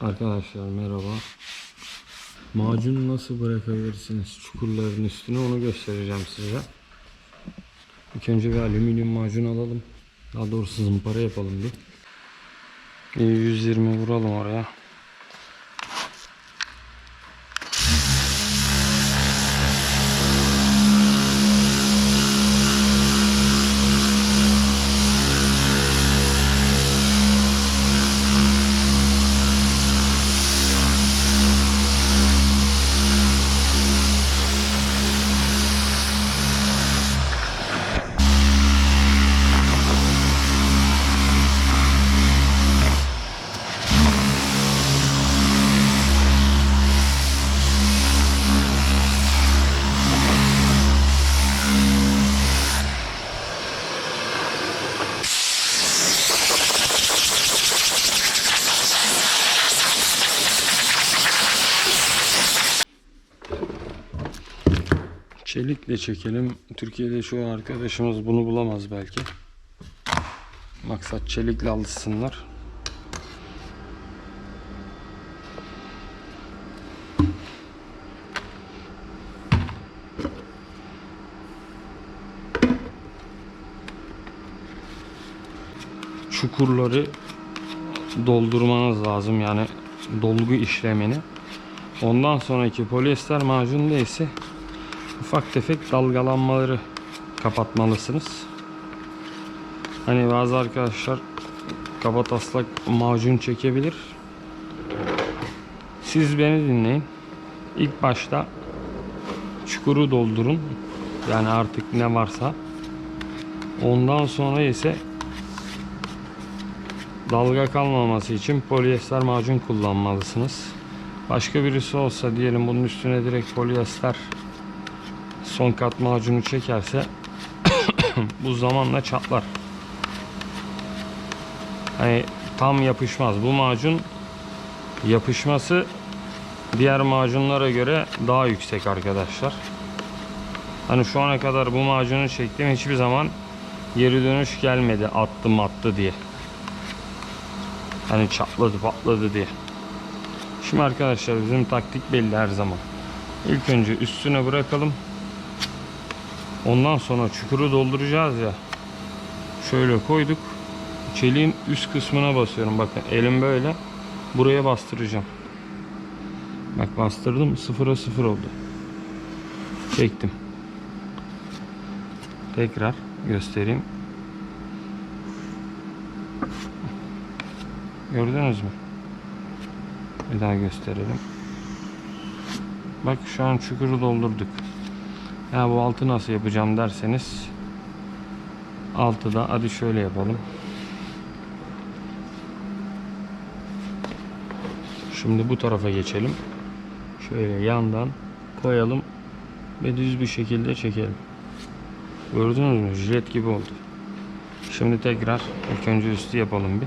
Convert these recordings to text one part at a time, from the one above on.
Arkadaşlar merhaba. Macunu nasıl bırakabilirsiniz çukurların üstüne onu göstereceğim size. İlk önce bir alüminyum macun alalım. Daha doğrusu zımpara yapalım bir. Bir 120 vuralım oraya. Çelikle çekelim. Türkiye'de şu arkadaşımız bunu bulamaz belki. Maksat çelikle alışsınlar. Çukurları doldurmanız lazım yani dolgu işlemini. Ondan sonraki polyester macunda ise ufak tefek dalgalanmaları kapatmalısınız. Hani bazı arkadaşlar kaba taslak macun çekebilir. Siz beni dinleyin. İlk başta çukuru doldurun. Yani artık ne varsa. Ondan sonra ise dalga kalmaması için polyester macun kullanmalısınız. Başka birisi olsa diyelim bunun üstüne direkt polyester son kat macunu çekerse bu zamanla çatlar. Hani tam yapışmaz. Bu macun yapışması diğer macunlara göre daha yüksek arkadaşlar. Hani şu ana kadar bu macunu çektim hiçbir zaman geri dönüş gelmedi attım attı diye. Hani çatladı patladı diye. Şimdi arkadaşlar bizim taktik belli her zaman. İlk önce üstüne bırakalım. Ondan sonra çukuru dolduracağız ya. Şöyle koyduk. Çeliğin üst kısmına basıyorum. Bakın elim böyle. Buraya bastıracağım. Bak bastırdım. Sıfıra sıfır oldu. Çektim. Tekrar göstereyim. Gördünüz mü? Bir daha gösterelim. Bak şu an çukuru doldurduk. Ya bu altı nasıl yapacağım derseniz altı da hadi şöyle yapalım. Şimdi bu tarafa geçelim. Şöyle yandan koyalım ve düz bir şekilde çekelim. Gördünüz mü? Jilet gibi oldu. Şimdi tekrar ilk önce üstü yapalım bir.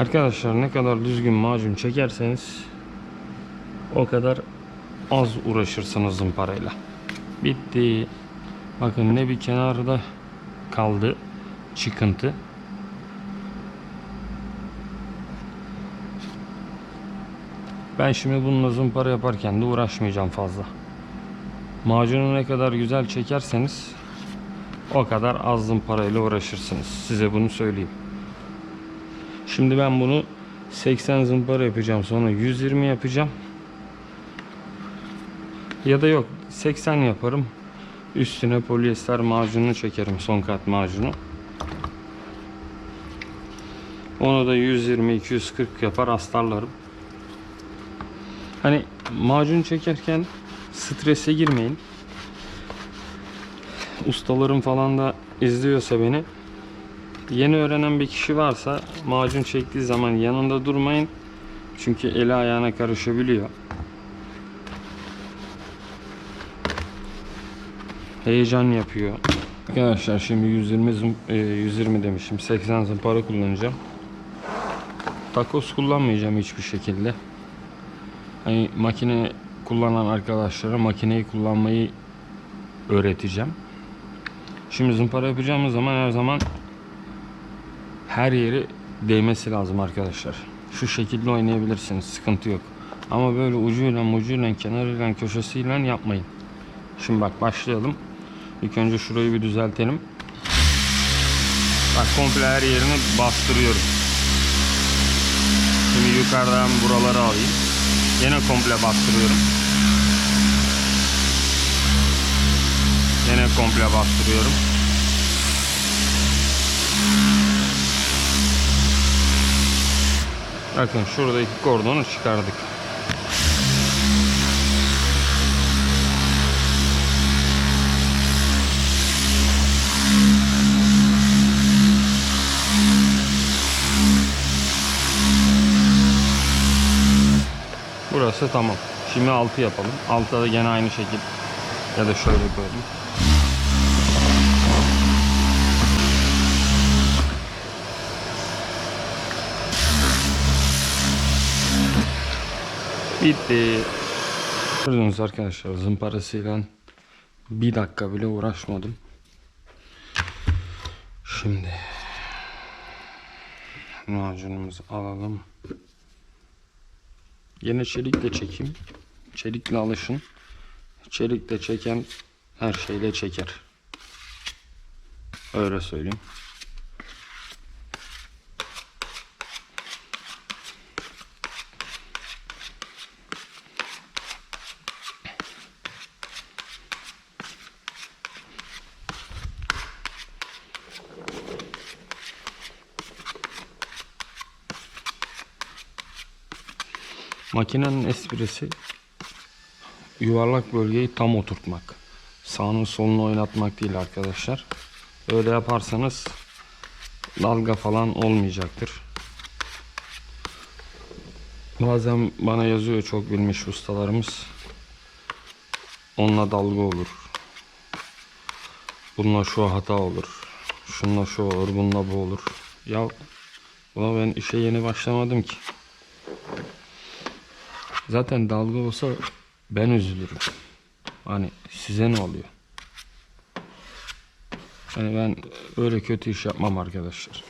Arkadaşlar ne kadar düzgün macun çekerseniz o kadar az uğraşırsınız zımparayla. Bitti. Bakın ne bir kenarda kaldı çıkıntı. Ben şimdi bununla zımpara yaparken de uğraşmayacağım fazla. Macunu ne kadar güzel çekerseniz o kadar az zımparayla uğraşırsınız. Size bunu söyleyeyim. Şimdi ben bunu 80 zımpara yapacağım. Sonra 120 yapacağım. Ya da yok 80 yaparım. Üstüne polyester macunu çekerim. Son kat macunu. Onu da 120-240 yapar astarlarım. Hani macun çekerken strese girmeyin. Ustalarım falan da izliyorsa beni Yeni öğrenen bir kişi varsa macun çektiği zaman yanında durmayın. Çünkü eli ayağına karışabiliyor. Heyecan yapıyor. Arkadaşlar şimdi 120 zım, e, 120 demişim. 80 zımpara kullanacağım. Takos kullanmayacağım hiçbir şekilde. Hani makine kullanan arkadaşlara makineyi kullanmayı öğreteceğim. Şimdi zımpara yapacağımız zaman her zaman her yeri değmesi lazım arkadaşlar. Şu şekilde oynayabilirsiniz. Sıkıntı yok. Ama böyle ucuyla, ucuyla, kenarıyla, köşesiyle yapmayın. Şimdi bak başlayalım. İlk önce şurayı bir düzeltelim. Bak komple her yerini bastırıyorum. Şimdi yukarıdan buraları alayım. Yine komple bastırıyorum. Yine komple bastırıyorum. Bakın şuradaki kordonu çıkardık. Burası tamam. Şimdi altı yapalım. Altta da gene aynı şekil ya da şöyle koyalım. Bitti. Gördünüz arkadaşlar zımparasıyla bir dakika bile uğraşmadım. Şimdi macunumuzu alalım. Yine çelikle çekeyim. Çelikle alışın. Çelikle çeken her şeyle çeker. Öyle söyleyeyim. Makinenin esprisi yuvarlak bölgeyi tam oturtmak. Sağını solunu oynatmak değil arkadaşlar. Öyle yaparsanız dalga falan olmayacaktır. Bazen bana yazıyor çok bilmiş ustalarımız. Onunla dalga olur. Bununla şu hata olur. Şununla şu olur, bununla bu olur. Ya buna ben işe yeni başlamadım ki. Zaten dalga olsa ben üzülürüm. Hani size ne oluyor? Hani ben öyle kötü iş yapmam arkadaşlar.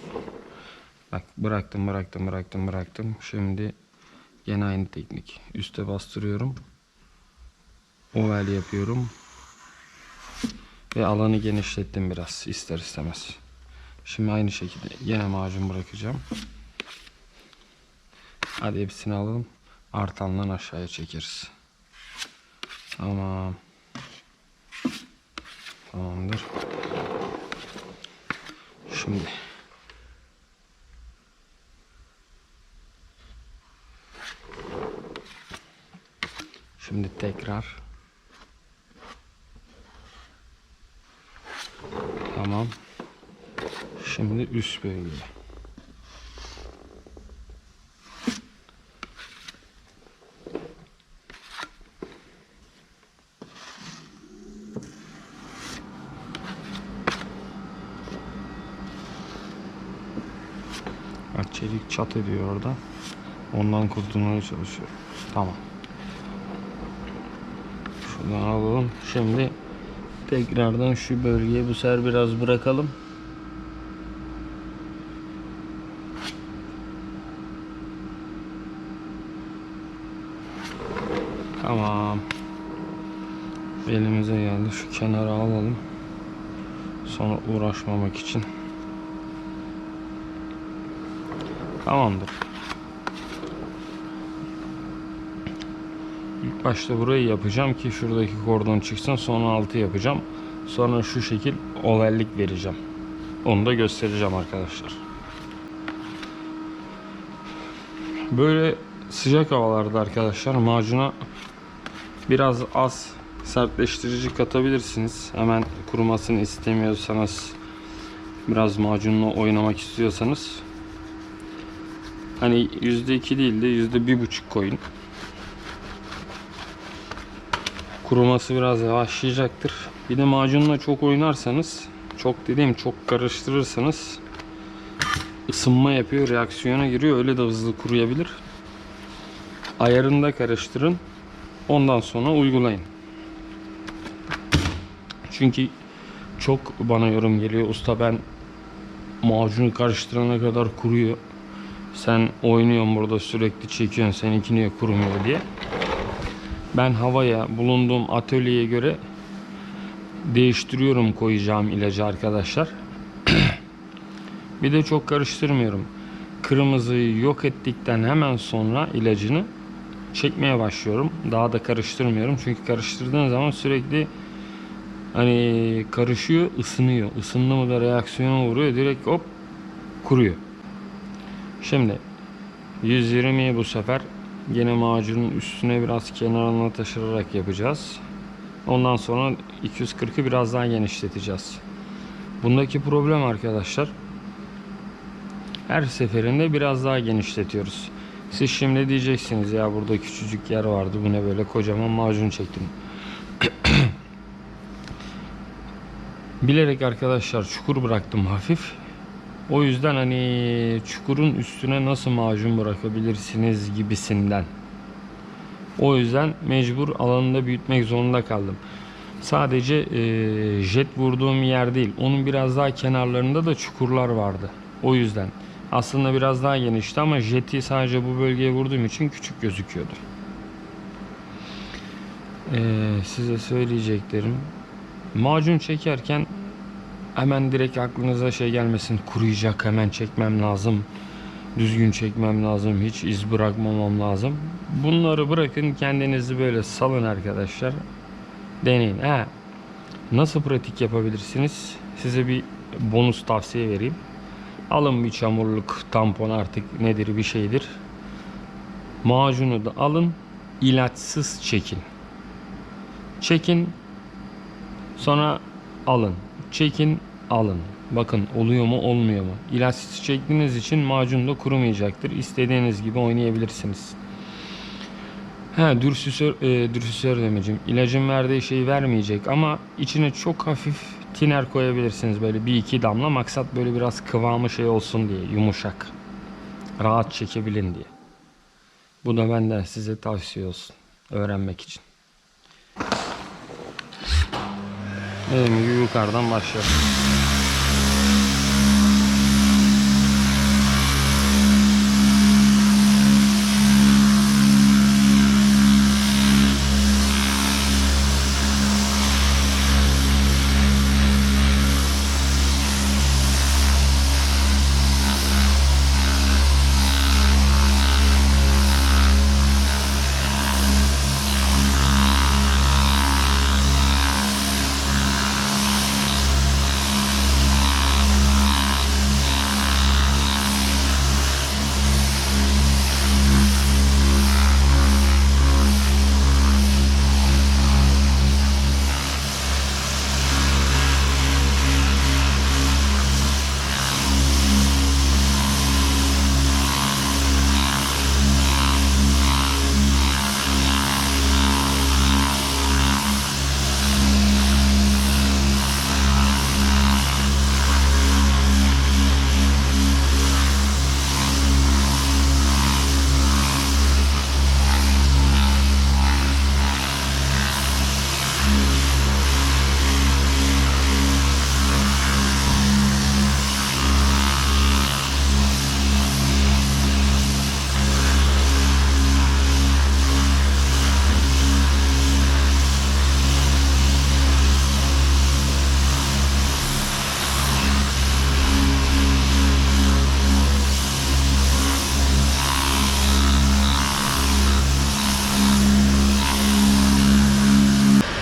Bak bıraktım bıraktım bıraktım bıraktım. Şimdi gene aynı teknik. Üste bastırıyorum. Oval yapıyorum. Ve alanı genişlettim biraz ister istemez. Şimdi aynı şekilde yine macun bırakacağım. Hadi hepsini alalım. Artandan aşağıya çekeriz. Tamam. Tamamdır. Şimdi Şimdi tekrar Tamam. Şimdi üst bölge. Bak çelik çat ediyor orada. Ondan kurtulmaya çalışıyor. Tamam. Şuradan alalım. Şimdi tekrardan şu bölgeye bu sefer biraz bırakalım. Tamam. Elimize geldi. Şu kenara alalım. Sonra uğraşmamak için. Tamamdır. İlk başta burayı yapacağım ki şuradaki kordon çıksın. Sonra altı yapacağım. Sonra şu şekil ovallik vereceğim. Onu da göstereceğim arkadaşlar. Böyle sıcak havalarda arkadaşlar macuna biraz az sertleştirici katabilirsiniz. Hemen kurumasını istemiyorsanız biraz macunla oynamak istiyorsanız Hani %2 değil de %1,5 koyun. Kuruması biraz yavaşlayacaktır. Bir de macunla çok oynarsanız, çok dediğim çok karıştırırsanız ısınma yapıyor, reaksiyona giriyor. Öyle de hızlı kuruyabilir. Ayarında karıştırın. Ondan sonra uygulayın. Çünkü çok bana yorum geliyor. Usta ben macunu karıştırana kadar kuruyor. Sen oynuyorsun burada sürekli çekiyorsun seninki niye kurumuyor diye. Ben havaya bulunduğum atölyeye göre değiştiriyorum koyacağım ilacı arkadaşlar. bir de çok karıştırmıyorum. Kırmızıyı yok ettikten hemen sonra ilacını çekmeye başlıyorum. Daha da karıştırmıyorum. Çünkü karıştırdığın zaman sürekli hani karışıyor, ısınıyor. Isındı mı da reaksiyona vuruyor. Direkt hop kuruyor. Şimdi 120'yi bu sefer yine macunun üstüne biraz kenarına taşırarak yapacağız. Ondan sonra 240'ı biraz daha genişleteceğiz. Bundaki problem arkadaşlar her seferinde biraz daha genişletiyoruz. Siz şimdi diyeceksiniz ya burada küçücük yer vardı bu ne böyle kocaman macun çektim. Bilerek arkadaşlar çukur bıraktım hafif. O yüzden hani çukurun üstüne nasıl macun bırakabilirsiniz gibisinden. O yüzden mecbur alanında büyütmek zorunda kaldım. Sadece e, jet vurduğum yer değil. Onun biraz daha kenarlarında da çukurlar vardı. O yüzden. Aslında biraz daha genişti ama jeti sadece bu bölgeye vurduğum için küçük gözüküyordu. Ee, size söyleyeceklerim. Macun çekerken hemen direkt aklınıza şey gelmesin. Kuruyacak hemen çekmem lazım. Düzgün çekmem lazım. Hiç iz bırakmamam lazım. Bunları bırakın kendinizi böyle salın arkadaşlar. Deneyin. Ha. Nasıl pratik yapabilirsiniz? Size bir bonus tavsiye vereyim. Alın bir çamurluk tampon artık nedir bir şeydir. Macunu da alın. ilaçsız çekin. Çekin. Sonra alın. Çekin alın. Bakın oluyor mu olmuyor mu? İlaçsız çektiğiniz için macun da kurumayacaktır. İstediğiniz gibi oynayabilirsiniz. Ha dürsüsör, e, dürsüsör demeyeceğim. İlacın verdiği şeyi vermeyecek ama içine çok hafif tiner koyabilirsiniz. Böyle bir iki damla. Maksat böyle biraz kıvamı şey olsun diye. Yumuşak. Rahat çekebilin diye. Bu da benden size tavsiye olsun. Öğrenmek için. Dediğim yukarıdan başlayalım.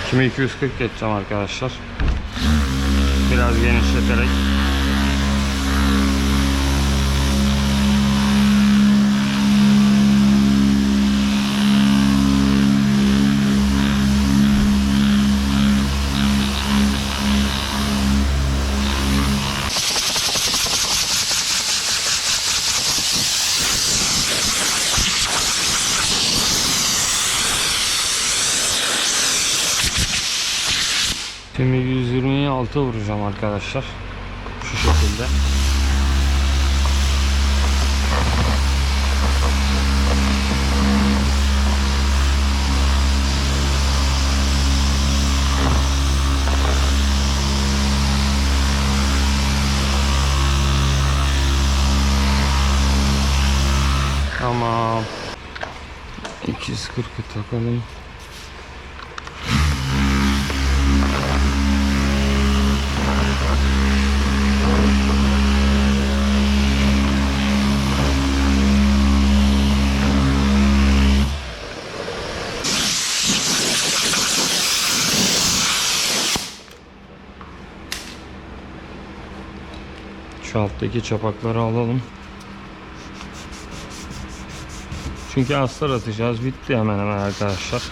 Şimdi 240 geçeceğim arkadaşlar. Biraz genişleterek. 6 vuracağım arkadaşlar. Şu şekilde. Tamam. 240'ı takalım. Şu alttaki çapakları alalım. Çünkü astar atacağız. Bitti hemen hemen arkadaşlar.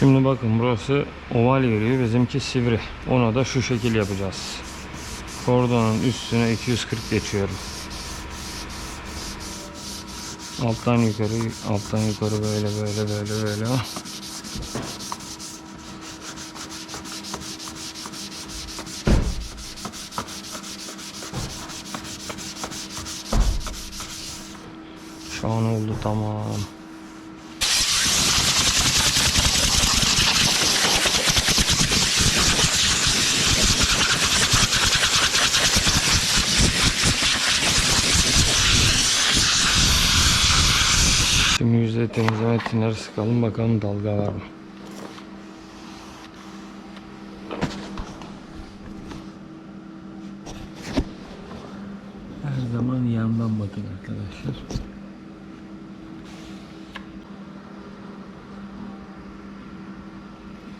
Şimdi bakın burası oval geliyor. Bizimki sivri. Ona da şu şekil yapacağız. Kordonun üstüne 240 geçiyorum. Alttan yukarı, alttan yukarı böyle böyle böyle böyle. Şu an oldu tamam. Şimdi yüzde temizleme tinleri sıkalım bakalım dalga var mı? Her zaman yandan bakın arkadaşlar.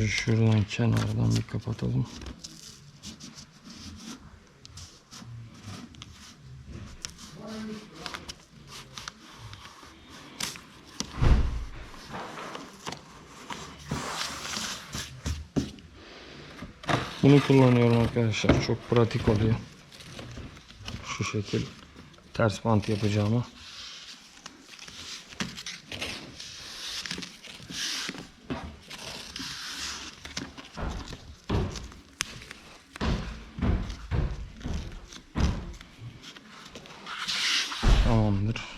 Şuradan kenardan bir kapatalım. Bunu kullanıyorum arkadaşlar. Çok pratik oluyor. Şu şekil ters bant yapacağıma. Tamamdır.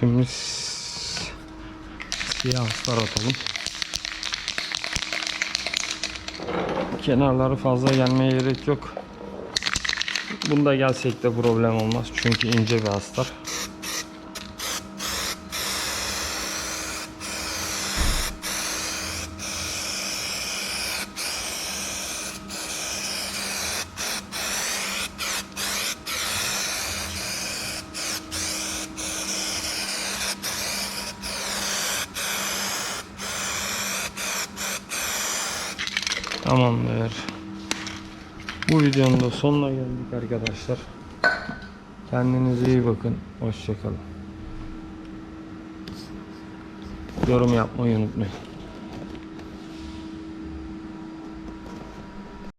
Şimdi s- siyah astar atalım. Kenarları fazla gelmeye gerek yok. Bunda gelsek de problem olmaz. Çünkü ince bir astar. Tamamdır. Bu videonun da sonuna geldik arkadaşlar. Kendinize iyi bakın. Hoşçakalın. Yorum yapmayı unutmayın.